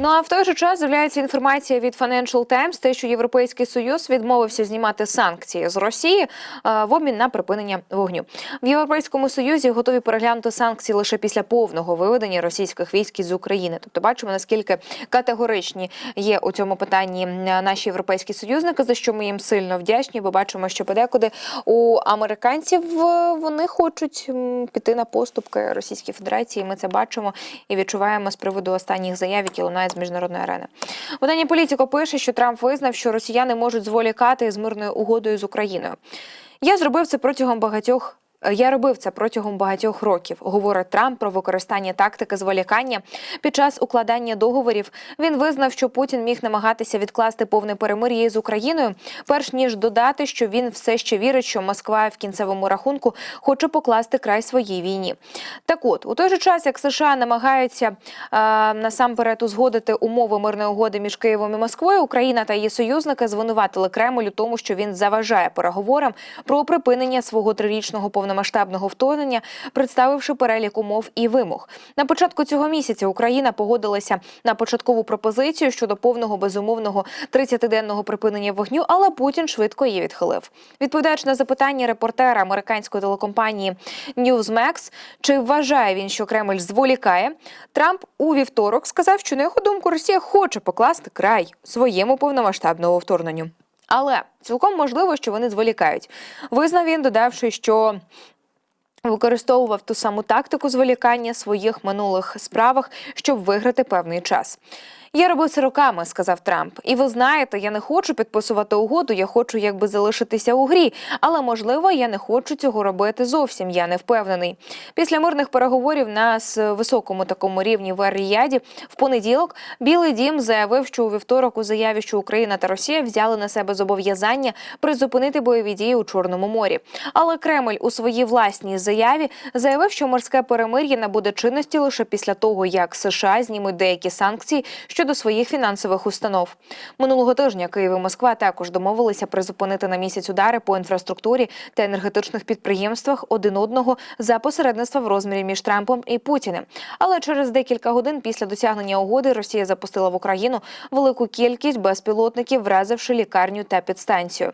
Ну а в той же час з'являється інформація від Financial Times, те, що Європейський Союз відмовився знімати санкції з Росії е, в обмін на припинення вогню. В Європейському Союзі готові переглянути санкції лише після повного виведення російських військ із України. Тобто бачимо наскільки категоричні є у цьому питанні наші європейські союзники, за що ми їм сильно вдячні. Бо бачимо, що подекуди у американців е, вони хочуть піти на поступки Російській Федерації. Ми це бачимо і відчуваємо з приводу останніх заяв, які лунають з міжнародної арени. Видання Політіко пише, що Трамп визнав, що росіяни можуть зволікати з мирною угодою з Україною. Я зробив це протягом багатьох. Я робив це протягом багатьох років, говорить Трамп про використання тактики зволікання під час укладання договорів. Він визнав, що Путін міг намагатися відкласти повне перемир'я з Україною, перш ніж додати, що він все ще вірить, що Москва в кінцевому рахунку хоче покласти край своїй війні. Так от, у той же час, як США намагаються е, насамперед узгодити умови мирної угоди між Києвом і Москвою, Україна та її союзники звинуватили Кремль у тому, що він заважає переговорам про припинення свого трирічного повномасштабного вторгнення, представивши перелік умов і вимог. На початку цього місяця Україна погодилася на початкову пропозицію щодо повного безумовного 30-денного припинення вогню, але Путін швидко її відхилив. Відповідаючи на запитання репортера американської телекомпанії Newsmax, чи вважає він, що Кремль зволікає, Трамп у вівторок сказав, що на його думку Росія хоче покласти край своєму повномасштабному вторгненню. Але цілком можливо, що вони зволікають. Визнав він, додавши, що використовував ту саму тактику зволікання своїх минулих справах, щоб виграти певний час. Я робив це роками, сказав Трамп. І ви знаєте, я не хочу підписувати угоду, я хочу якби залишитися у грі. Але можливо, я не хочу цього робити зовсім. Я не впевнений. Після мирних переговорів на високому такому рівні в Ер-Ріяді в понеділок Білий Дім заявив, що у вівторок у заяві, що Україна та Росія взяли на себе зобов'язання призупинити бойові дії у Чорному морі. Але Кремль у своїй власній заяві заявив, що морське перемир'я набуде чинності лише після того, як США знімуть деякі санкції щодо своїх фінансових установ. Минулого тижня Київ і Москва також домовилися призупинити на місяць удари по інфраструктурі та енергетичних підприємствах один одного за посередництва в розмірі між Трампом і Путіним. Але через декілька годин після досягнення угоди Росія запустила в Україну велику кількість безпілотників, вразивши лікарню та підстанцію.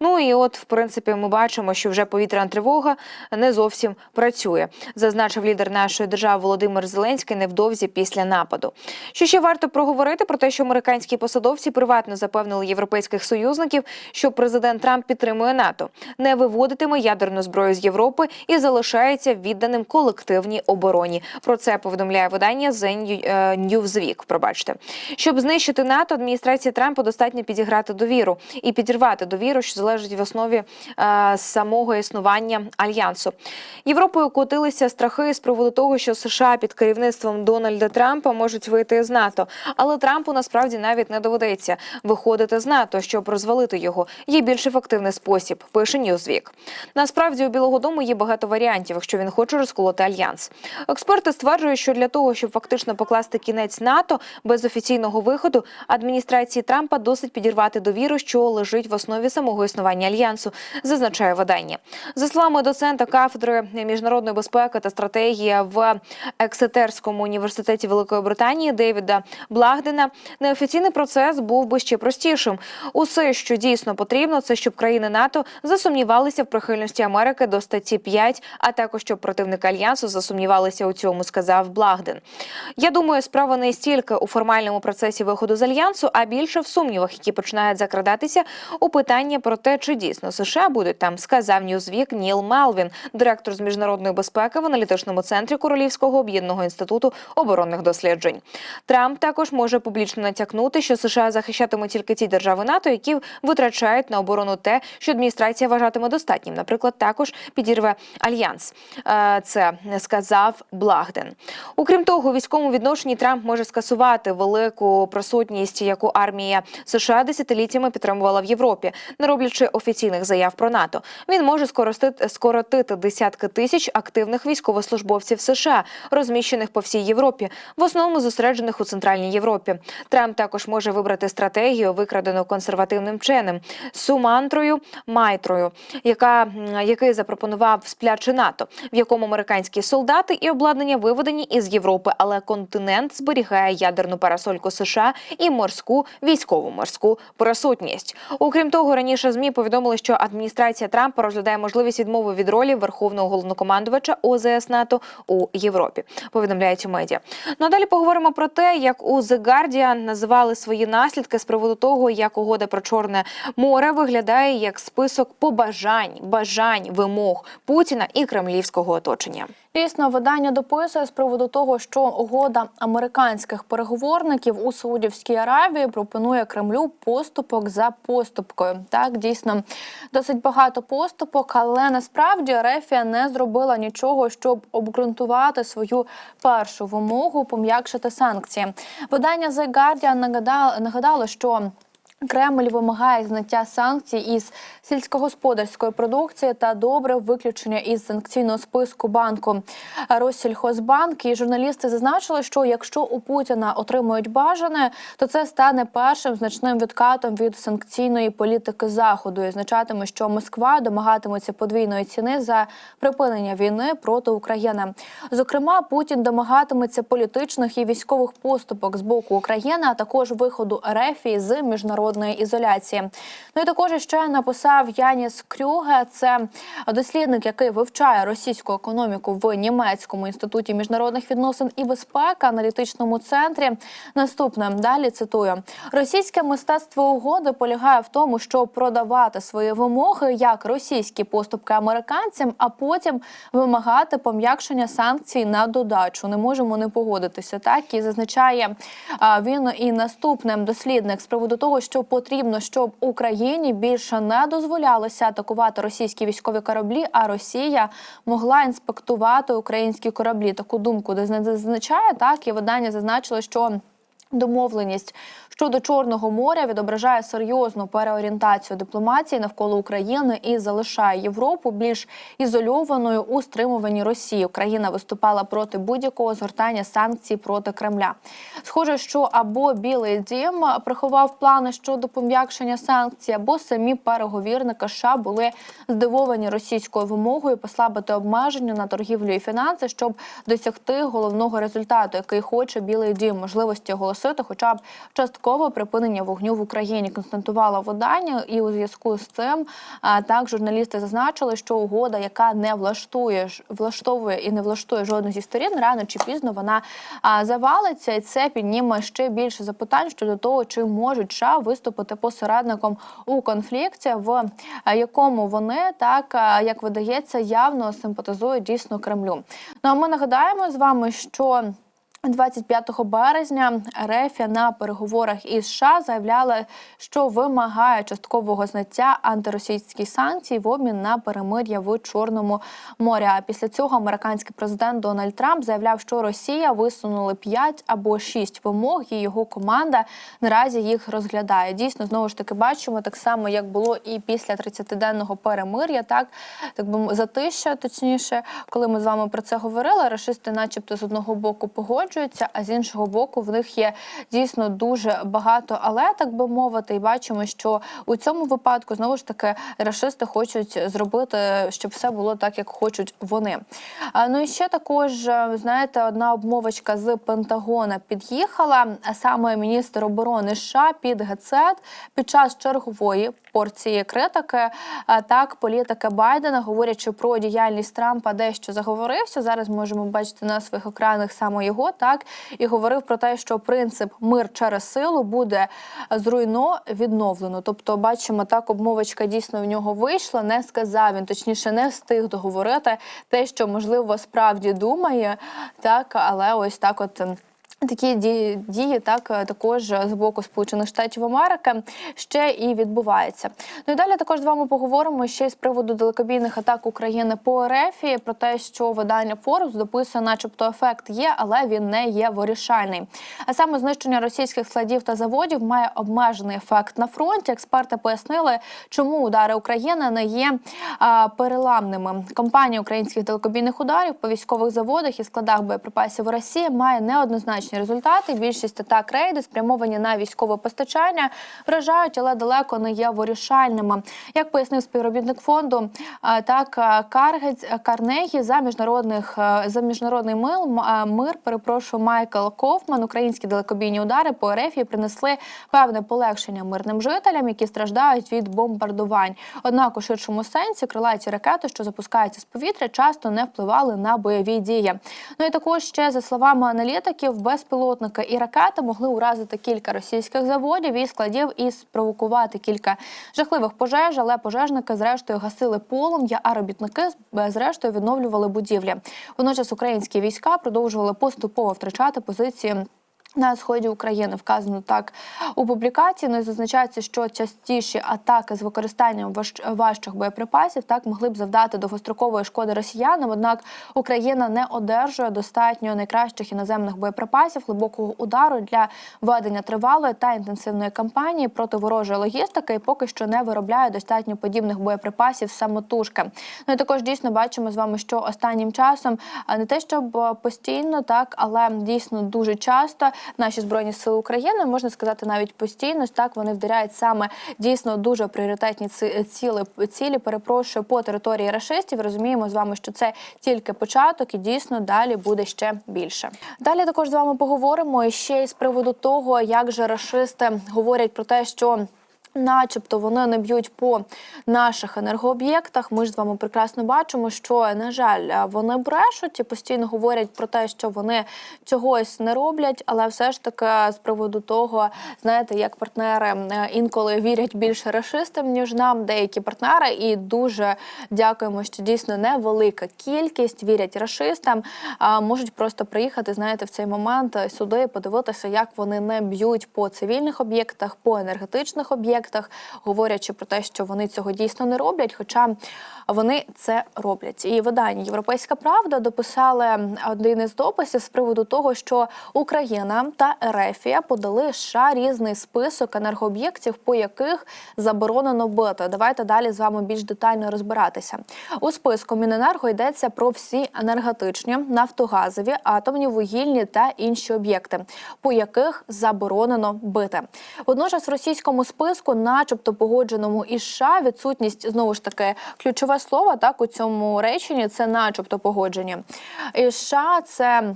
Ну і от, в принципі, ми бачимо, що вже повітряна тривога не зовсім працює, зазначив лідер нашої держави Володимир Зеленський невдовзі після нападу. Що ще варто проговорити про те, що американські посадовці приватно запевнили європейських союзників, що президент Трамп підтримує НАТО, не виводитиме ядерну зброю з Європи і залишається відданим колективній обороні. Про це повідомляє видання The е, Newsweek, Пробачте, щоб знищити НАТО, адміністрації Трампа достатньо підіграти довіру і підірвати довіру, що залежить в основі е, самого існування альянсу. Європою котилися страхи з приводу того, що США під керівництвом Дональда Трампа можуть вийти з НАТО. Але Трампу насправді навіть не доведеться виходити з НАТО, щоб розвалити його. Є більш ефективний спосіб. Пише Newsweek. Насправді у Білого Дому є багато варіантів, якщо він хоче розколоти альянс. Експерти стверджують, що для того, щоб фактично покласти кінець НАТО без офіційного виходу, адміністрації Трампа досить підірвати довіру, що лежить в основі самого існування альянсу, зазначає видання. За словами доцента кафедри міжнародної безпеки та стратегії в Ексетерському університеті Великої Британії Девіда Благдена, неофіційний процес був би ще простішим. Усе, що дійсно потрібно, це щоб країни НАТО засумнівалися в прихильності Америки до статті 5, а також щоб противники альянсу засумнівалися у цьому, сказав Благден. Я думаю, справа не стільки у формальному процесі виходу з альянсу, а більше в сумнівах, які починають закрадатися у питання про те, чи дійсно США будуть там, сказав Ньюзвік Ніл Мелвін, директор з міжнародної безпеки в аналітичному центрі Королівського об'єднаного інституту оборонних досліджень. Трамп також може публічно натякнути, що США захищатимуть тільки ті держави НАТО, які витрачають на оборону те, що адміністрація вважатиме достатнім. Наприклад, також підірве альянс. Е, Це сказав Благден. Окрім того, у військовому відношенні Трамп може скасувати велику присутність, яку армія США десятиліттями підтримувала в Європі, не роблячи офіційних заяв про НАТО. Він може скоротити десятки тисяч активних військовослужбовців США, розміщених по всій Європі, в основному зосереджених у центральній Європі. Трамп також може вибрати стратегію, викрадену консервативним вченим Сумантрою Майтрою, яка який запропонував спляче НАТО, в якому американські солдати і обладнання виведені із Європи, але континент зберігає ядерну парасольку США і морську військово-морську присутність. Окрім того, раніше змі повідомили, що адміністрація Трампа розглядає можливість відмови від ролі верховного головнокомандувача ОЗС НАТО у Європі. Повідомляють медіа. Ну а далі поговоримо про те, як у The Guardian називали свої наслідки з приводу того, як угода про Чорне море виглядає як список побажань, бажань, вимог Путіна і кремлівського оточення. Дійсно, видання дописує з приводу того, що угода американських переговорників у Саудівській Аравії пропонує Кремлю поступок за поступкою. Так, дійсно, досить багато поступок, але насправді Рефія не зробила нічого, щоб обґрунтувати свою першу вимогу пом'якшити санкції. Видання The Guardian нагадало, що Кремль вимагає зняття санкцій із сільськогосподарської продукції та добре виключення із санкційного списку банку Россільхозбанк. І журналісти зазначили, що якщо у Путіна отримують бажане, то це стане першим значним відкатом від санкційної політики заходу. І означатиме, що Москва домагатиметься подвійної ціни за припинення війни проти України. Зокрема, Путін домагатиметься політичних і військових поступок з боку України, а також виходу РФ з міжнародної ізоляції. Ну і також ще написав Яніс Крюге. Це дослідник, який вивчає російську економіку в німецькому інституті міжнародних відносин і безпеки аналітичному центрі. Наступне далі цитую: російське мистецтво угоди полягає в тому, щоб продавати свої вимоги як російські поступки американцям, а потім вимагати пом'якшення санкцій на додачу. Не можемо не погодитися. Так і зазначає він і наступним дослідник з приводу того, що потрібно, щоб Україні більше не дозволялося атакувати російські військові кораблі, а Росія могла інспектувати українські кораблі. Таку думку де зазначає так, і видання зазначило, що. Домовленість щодо Чорного моря відображає серйозну переорієнтацію дипломатії навколо України і залишає Європу більш ізольованою у стримуванні Росії. Україна виступала проти будь-якого згортання санкцій проти Кремля. Схоже, що або Білий Дім приховав плани щодо пом'якшення санкцій, або самі переговірники США були здивовані російською вимогою послабити обмеження на торгівлю і фінанси, щоб досягти головного результату, який хоче Білий Дім можливості оголосити, хоча б частково припинення вогню в Україні. Констатувала видання, і у зв'язку з цим так журналісти зазначили, що угода, яка не влаштує влаштовує і не влаштує жодну зі сторін, рано чи пізно вона завалиться, і це підніме ще більше запитань щодо того, чи можуть США виступити посередником у конфлікті, в якому вони так як видається, явно симпатизують дійсно Кремлю. Ну а ми нагадаємо з вами, що 25 березня Рефія на переговорах із США заявляли, що вимагає часткового зняття антиросійських санкцій в обмін на перемир'я в Чорному морі. А після цього американський президент Дональд Трамп заявляв, що Росія висунули 5 або 6 вимог, і його команда наразі їх розглядає. Дійсно, знову ж таки бачимо так само, як було і після 30-денного перемир'я, так так би затища, точніше, коли ми з вами про це говорили, рашисти, начебто, з одного боку погоджуються, а з іншого боку, в них є дійсно дуже багато, але так би мовити, і бачимо, що у цьому випадку знову ж таки рашисти хочуть зробити, щоб все було так, як хочуть вони. Ну і ще також е, знаєте, одна обмовочка з Пентагона під'їхала, саме міністр оборони США під Гецет під час чергової порції критики. Так, політики Байдена, говорячи про діяльність Трампа, дещо заговорився. Зараз можемо бачити на своїх екранах саме його, так і говорив про те, що принцип мир через силу буде зруйно відновлено. Тобто, бачимо, так обмовочка дійсно в нього вийшла. Не сказав він, точніше, не встиг договорити те, що можливо справді думає, так але ось так, от. Такі дії, так е, також з боку Сполучених Штатів Америки ще і відбуваються. Ну і далі також з вами поговоримо ще з приводу далекобійних атак України по РФ, і про те, що видання Forbes дописує, начебто, ефект є, але він не є вирішальний. А саме знищення російських складів та заводів має обмежений ефект на фронті. Експерти пояснили, чому удари України не є а, переламними. Компанія українських далекобійних ударів по військових заводах і складах боєприпасів Росії має неоднозначні практичні результати. Більшість атак рейди спрямовані на військове постачання, вражають, але далеко не є вирішальними. Як пояснив співробітник фонду, так Карнегі за міжнародних за міжнародний мил мир. Перепрошую Майкл Кофман. Українські далекобійні удари по РФ принесли певне полегшення мирним жителям, які страждають від бомбардувань. Однак у ширшому сенсі крилаті ракети, що запускаються з повітря, часто не впливали на бойові дії. Ну і також ще за словами аналітиків, безпілотники і ракети могли уразити кілька російських заводів і складів і спровокувати кілька жахливих пожеж, але пожежники зрештою гасили полум'я, а робітники зрештою відновлювали будівлі. Водночас українські війська продовжували поступово втрачати позиції. На сході України вказано так у публікації. Ну і зазначається, що частіші атаки з використанням важ- важчих боєприпасів так могли б завдати довгострокової шкоди росіянам. Однак Україна не одержує достатньо найкращих іноземних боєприпасів глибокого удару для ведення тривалої та інтенсивної кампанії проти ворожої логістики і поки що не виробляє достатньо подібних боєприпасів самотужки. Ну і також дійсно бачимо з вами, що останнім часом не те, щоб е, постійно, так але дійсно дуже часто наші збройні сили України можна сказати навіть постійно так вони вдаряють саме дійсно дуже пріоритетні ці- ціли цілі. Перепрошую по території рашистів. Розуміємо з вами, що це тільки початок, і дійсно далі буде ще більше. Далі також з вами поговоримо ще й з приводу того, як же рашисти говорять про те, що. Начебто вони не б'ють по наших енергооб'єктах. Ми ж з вами прекрасно бачимо, що на жаль вони брешуть і постійно говорять про те, що вони чогось не роблять, але все ж таки з приводу того, знаєте, як партнери е, інколи вірять більше рашистам ніж нам, деякі партнери, і дуже дякуємо, що дійсно невелика кількість вірять рашистам. А можуть просто приїхати, знаєте, в цей момент сюди і подивитися, як вони не б'ють по цивільних об'єктах, по енергетичних об'єктах, говорячи про те, що вони цього дійсно не роблять, хоча вони це роблять. І видання Європейська Правда дописали один із дописів з приводу того, що Україна та Ерефія подали США різний список енергооб'єктів, по яких заборонено бити. Давайте далі з вами більш детально розбиратися. У списку Міненерго йдеться про всі енергетичні, нафтогазові, атомні, вугільні та інші об'єкти, по яких заборонено бити. Водночас в російському списку, начебто погодженому із США, відсутність знову ж таки ключове слово так у цьому реченні це начебто погодження. І США це.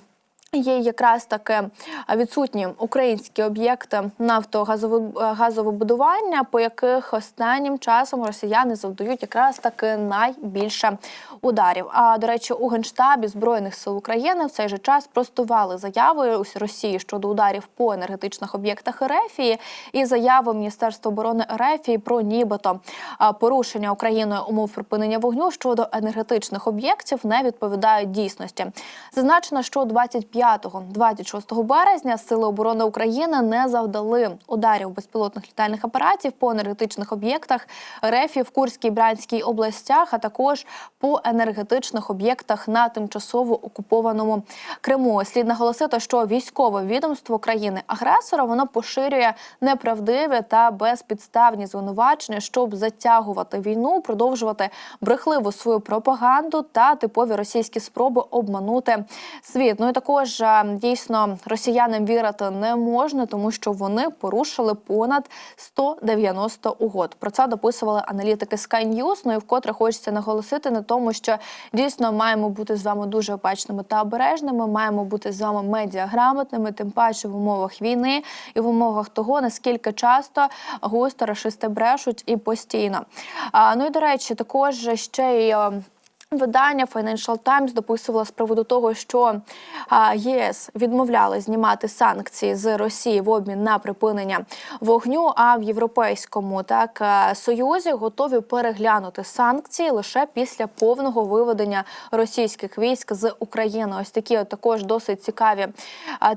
Є якраз таки відсутні українські об'єкти нафтогазовибудування, по яких останнім часом росіяни завдають якраз таки найбільше ударів. А до речі, у генштабі збройних сил України в цей же час простували заяви Росії щодо ударів по енергетичних об'єктах Ерефії і заяви Міністерства оборони Ерефії про нібито порушення Україною умов припинення вогню щодо енергетичних об'єктів не відповідають дійсності. Зазначено, що 25-26 березня Сили оборони України не завдали ударів безпілотних літальних апаратів по енергетичних об'єктах РЕФі в Курській Брянській областях, а також по енергетичних об'єктах на тимчасово окупованому Криму. Слід наголосити, що військове відомство країни агресора воно поширює неправдиві та безпідставні звинувачення, щоб затягувати війну, продовжувати брехливу свою пропаганду та типові російські спроби обманути світ. Ну і також е, дійсно росіянам вірити не можна, тому що вони порушили понад 190 угод. Про це дописували аналітики Sky News. Ну і вкотре хочеться наголосити на тому, що дійсно маємо бути з вами дуже обачними та обережними. Маємо бути з вами медіаграмотними, тим паче в умовах війни і в умовах того, наскільки часто густо рашисти брешуть і постійно. А, ну і до речі, також ще й. Е, Видання Financial Times дописувало з приводу того, що ЄС відмовляли знімати санкції з Росії в обмін на припинення вогню. А в Європейському так союзі готові переглянути санкції лише після повного виведення російських військ з України. Ось такі також досить цікаві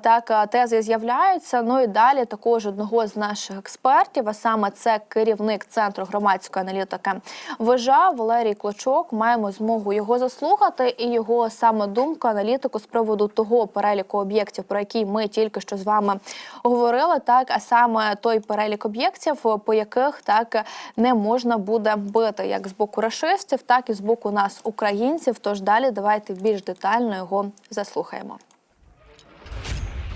так тези з'являються. Ну і далі також одного з наших експертів, а саме це керівник центру громадської аналітики ВЖА Валерій Клочок. Маємо змогу його заслухати і його саме думку, аналітику з приводу того переліку об'єктів, про який ми тільки що з вами говорили. Так, а саме той перелік об'єктів, по яких так не можна буде бити, як з боку рашистів, так і з боку нас, українців. Тож далі давайте більш детально його заслухаємо.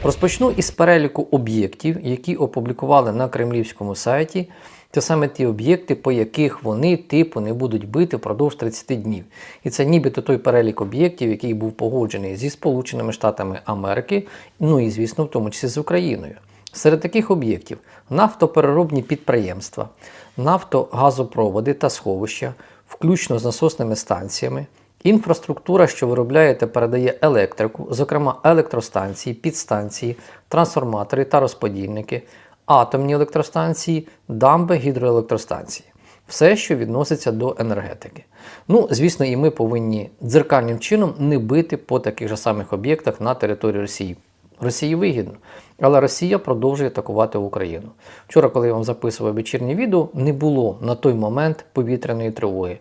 Розпочну із переліку об'єктів, які опублікували на кремлівському сайті. Це саме ті об'єкти, по яких вони типу не будуть бити впродовж 30 днів. І це нібито той перелік об'єктів, який був погоджений зі Сполученими Штатами Америки, ну і звісно, в тому числі з Україною. Серед таких об'єктів нафтопереробні підприємства, нафтогазопроводи та сховища, включно з насосними станціями, інфраструктура, що виробляє та передає електрику, зокрема електростанції, підстанції, трансформатори та розподільники, атомні електростанції, дамби, гідроелектростанції. Все, що відноситься до енергетики. Ну, звісно, і ми повинні дзеркальним чином не бити по таких же самих об'єктах на території Росії. Росії вигідно, але Росія продовжує атакувати Україну. Вчора, коли я вам записував вечірнє відео, не було на той момент повітряної тривоги.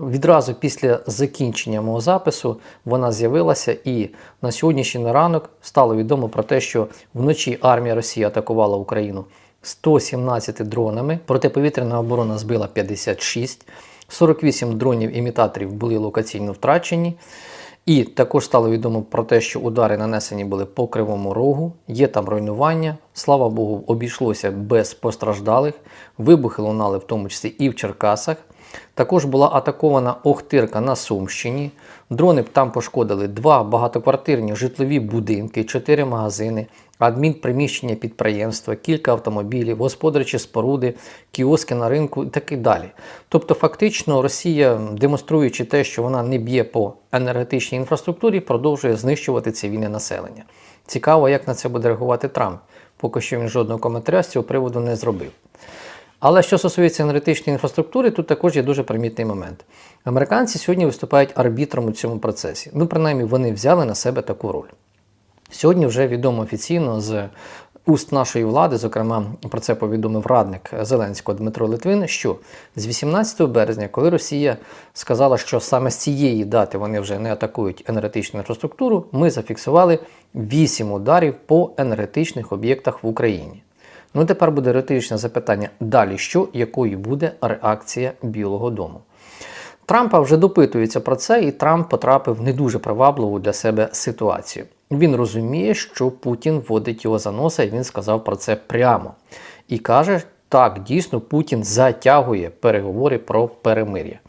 Відразу після закінчення мого запису вона з'явилася, і на сьогоднішній ранок стало відомо про те, що вночі армія Росії атакувала Україну 117 дронами. Протиповітряна оборона збила 56, 48 дронів-імітаторів були локаційно втрачені. І також стало відомо про те, що удари нанесені були по кривому рогу, є там руйнування. Слава Богу, обійшлося без постраждалих. Вибухи лунали в тому числі і в Черкасах. Також була атакована Охтирка на Сумщині. Дрони там пошкодили два багатоквартирні житлові будинки, чотири магазини, адмінприміщення підприємства, кілька автомобілів, господарчі споруди, кіоски на ринку і так і далі. Тобто, фактично, Росія, демонструючи те, що вона не б'є по енергетичній інфраструктурі, продовжує знищувати цивільне населення. Цікаво, як на це буде реагувати Трамп. Поки що він жодного коментаря з цього приводу не зробив. Але що стосується енергетичної інфраструктури, тут також є дуже примітний момент. Американці сьогодні виступають арбітром у цьому процесі. Ну, принаймні, вони взяли на себе таку роль. Сьогодні вже відомо офіційно з уст нашої влади, зокрема, про це повідомив радник Зеленського Дмитро Литвин, що з 18 березня, коли Росія сказала, що саме з цієї дати вони вже не атакують енергетичну інфраструктуру, ми зафіксували 8 ударів по енергетичних об'єктах в Україні. Ну, тепер буде риторичне запитання: далі що, якою буде реакція Білого Дому? Трампа вже допитується про це, і Трамп потрапив в не дуже привабливу для себе ситуацію. Він розуміє, що Путін вводить його за носа, і він сказав про це прямо. І каже, так, дійсно, Путін затягує переговори про перемир'я.